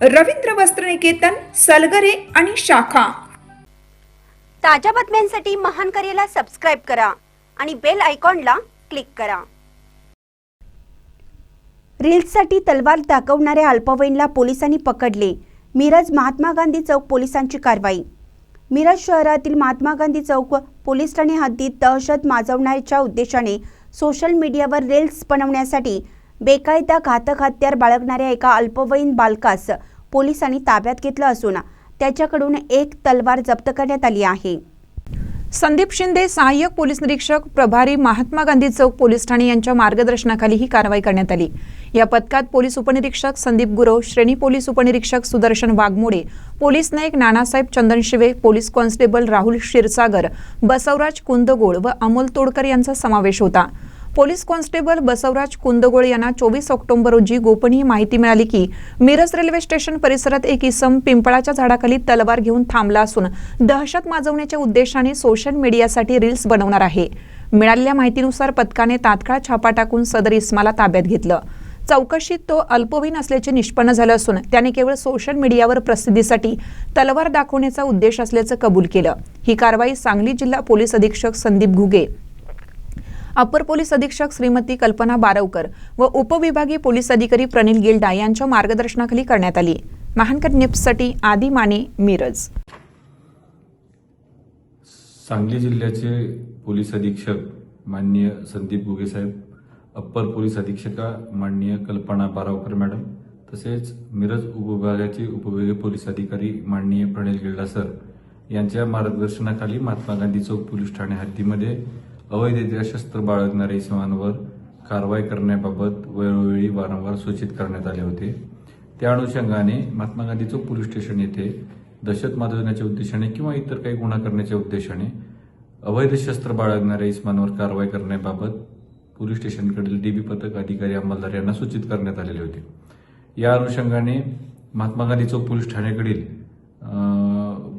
रवींद्र वस्त्रनिकेतन सलगरे आणि शाखा. ताज्या बातम्यांसाठी महान करेला सबस्क्राईब करा आणि बेल आयकॉनला क्लिक करा. रील्ससाठी तलवार दाखवणाऱ्या अल्पवयीनला पोलिसांनी पकडले. मिरज महात्मा गांधी चौक पोलिसांची कारवाई. मिरज शहरातील महात्मा गांधी चौक पोलीस ठाणे हद्दीत दहशत माजवण्याच्या उद्देशाने सोशल मीडियावर रील्स बनवण्यासाठी बेकायदा घातक हत्यार बाळगणाऱ्या एका अल्पवयीन बालकास पोलिसांनी ताब्यात घेतलं असून त्याच्याकडून एक तलवार जप्त करण्यात आली आहे. संदीप शिंदे सहाय्यक पोलीस निरीक्षक प्रभारी महात्मा गांधी चौक पोलीस ठाणे यांच्या मार्गदर्शनाखाली ही कारवाई करण्यात आली. या पथकात पोलीस उपनिरीक्षक संदीप गुरव श्रेणी पोलीस उपनिरीक्षक सुदर्शन वाघमोडे पोलीस नायक नानासाहेब चंदनशिवे पोलीस कॉन्स्टेबल राहुल क्षीरसागर बसवराज कुंदगोळ व अमोल तोडकर यांचा समावेश होता. पोलीस कॉन्स्टेबल बसवराज कुंदगोळ यांना चोवीस ऑक्टोबर रोजी गोपनीय माहिती मिळाली की मिरज रेल्वे स्टेशन परिसरात एक इसम पिंपळाच्या झाडाखाली तलवार घेऊन थांबला असून दहशत माजवण्याच्या उद्देशाने सोशल मीडियासाठी रील्स बनवणार आहे. मिळालेल्या माहितीनुसार पथकाने तात्काळ छापा टाकून सदर इसमाला ताब्यात घेतलं. चौकशीत तो अल्पवयीन असल्याचे निष्पन्न झालं असून त्याने केवळ सोशल मीडियावर प्रसिद्धीसाठी तलवार दाखवण्याचा उद्देश असल्याचं कबूल केलं. ही कारवाई सांगली जिल्हा पोलीस अधीक्षक संदीप घुगे अपर पोलीस अधीक्षक श्रीमती कल्पना बारवकर व उपविभागीय पोलीस अधिकारी प्रणिल गिल्डा यांच्या मार्गदर्शनाखाली करण्यात आली. महानकर निप्ससाठी आदी माने मिरज. सांगली जिल्ह्याचे पोलीस अधीक्षक माननीय संदीप गुगे साहेब अप्पर पोलीस अधीक्षका माननीय कल्पना बारावकर मॅडम तसेच मिरज उपविभागाचे उपविभागीय पोलीस अधिकारी माननीय प्रणिल गिल्डा सर यांच्या मार्गदर्शनाखाली महात्मा गांधी चौक पोलीस ठाणे हद्दीमध्ये अवैधरित्या शस्त्र बाळगणाऱ्या इसमांवर कारवाई करण्याबाबत वेळोवेळी वारंवार सूचित करण्यात आले होते. त्या अनुषंगाने महात्मा गांधी चौक पोलीस स्टेशन येथे दहशत माजवण्याच्या उद्देशाने किंवा इतर काही गुन्हा करण्याच्या उद्देशाने अवैध शस्त्र बाळगणाऱ्या इसमांवर कारवाई करण्याबाबत पोलीस स्टेशनकडील डीबी पथक अधिकारी अंमलदार यांना सूचित करण्यात आलेले होते. या अनुषंगाने महात्मा गांधी चौक पोलीस ठाण्याकडील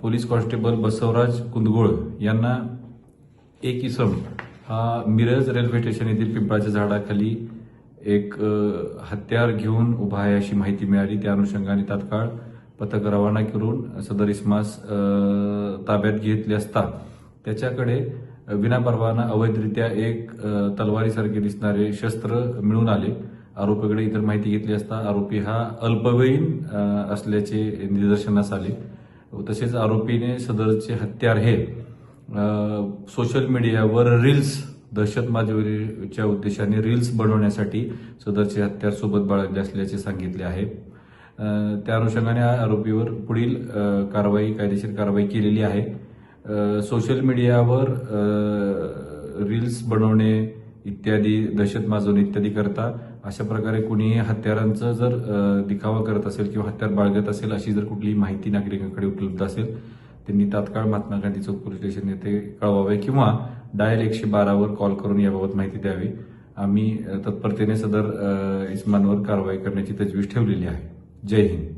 पोलीस कॉन्स्टेबल बसवराज कुंदगोळ यांना एक इसम हा मिरज रेल्वे स्टेशन येथील पिंपळाच्या झाडाखाली एक हत्यार घेऊन उभा आहे अशी माहिती मिळाली. त्या अनुषंगाने तात्काळ पथक रवाना करून सदर इस्मास ताब्यात घेतले असता त्याच्याकडे विनापरवाना अवैधरित्या एक तलवारीसारखे दिसणारे शस्त्र मिळून आले. आरोपीकडे इतर माहिती घेतली असता आरोपी हा अल्पवयीन असल्याचे निदर्शनास आले. तसेच आरोपीने सदरचे हत्यार हे सोशल मीडियावर रील्स दहशतवादीच्या उद्देशाने रील्स बनवण्यासाठी सदरचे हत्यार सोबत बाळगले असल्याचे सांगितले आहे. त्या अनुषंगाने या आरोपीवर पुढील कारवाई कायदेशीर कारवाई केलेली आहे. सोशल मीडियावर रील्स बनवणे इत्यादी दहशत माजवणे इत्यादी करता अशा प्रकारे कुणीही हत्यारांचं जर दिखावा करत असेल किंवा हत्यार बाळगत असेल अशी जर कुठलीही माहिती नागरिकांकडे उपलब्ध असेल त्यांनी तात्काळ महात्मा गांधी चौक पोलीस स्टेशन येथे कळवावे किंवा डायल एकशे बारावर कॉल करून याबाबत माहिती द्यावी. आम्ही तत्परतेने सदर अ, इस्मांवर कारवाई करण्याची तजवीज ठेवलेली आहे. जय हिंद.